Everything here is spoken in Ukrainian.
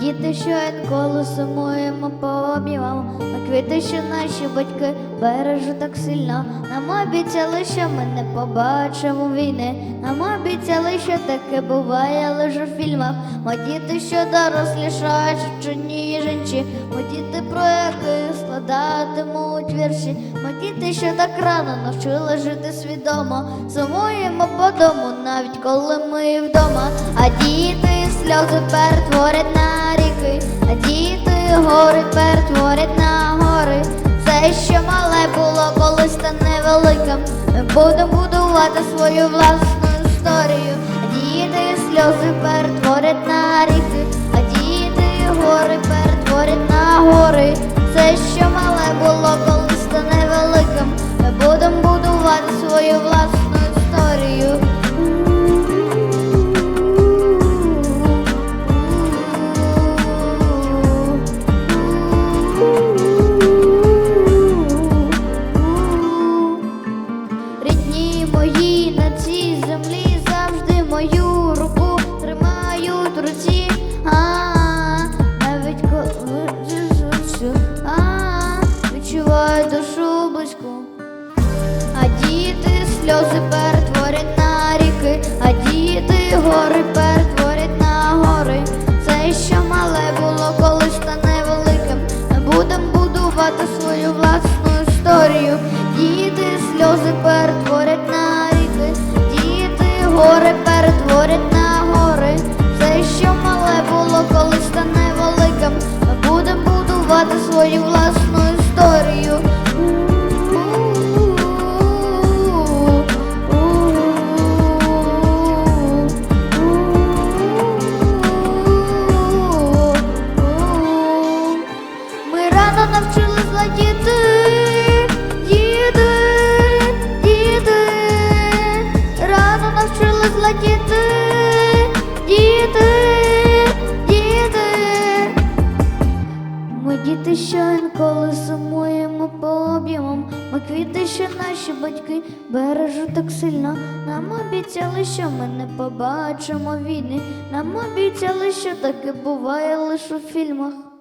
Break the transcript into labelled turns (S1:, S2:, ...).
S1: діти, що інколи сумуємо по обіймам, ми квіти, що наші батьки бережуть так сильно. Нам обіцяли, що ми не побачимо війни. Нам обіцяли, що таке буває лише в фільмах. Ми діти, що дорослішають, що ніженчі, ми діти, про яких складатимуть вірші. Ми діти, що так рано навчили жити свідомо. Сумуємо по дому, навіть коли ми вдома. А діти сльози перетворять на ріки, а діти гори перетворять на гори. Все, що мале було колись стане великим. Ми будемо будувати свою власну історію. А діти сльози перетворять на ріки, а діти гори перетворять на гори. Все, що мале було колись стане великим. Ми будемо будувати свою власну руці. А, навіть коли жужу, а, відчуваю душу близьку. А діти сльози перетворять на ріки, а діти гори перетворять на гори. Все, що мале було, колись стане великим. Ми будемо будувати свою власну історію. Діти сльози перетворять на ріки, діти гори будувати свою власну історію. Ми діти, що інколи сумуємо по об'ємам, Ми квіти, що наші батьки бережуть так сильно. Нам обіцяли, що ми не побачимо війни. Нам обіцяли, що таке буває лише у фільмах.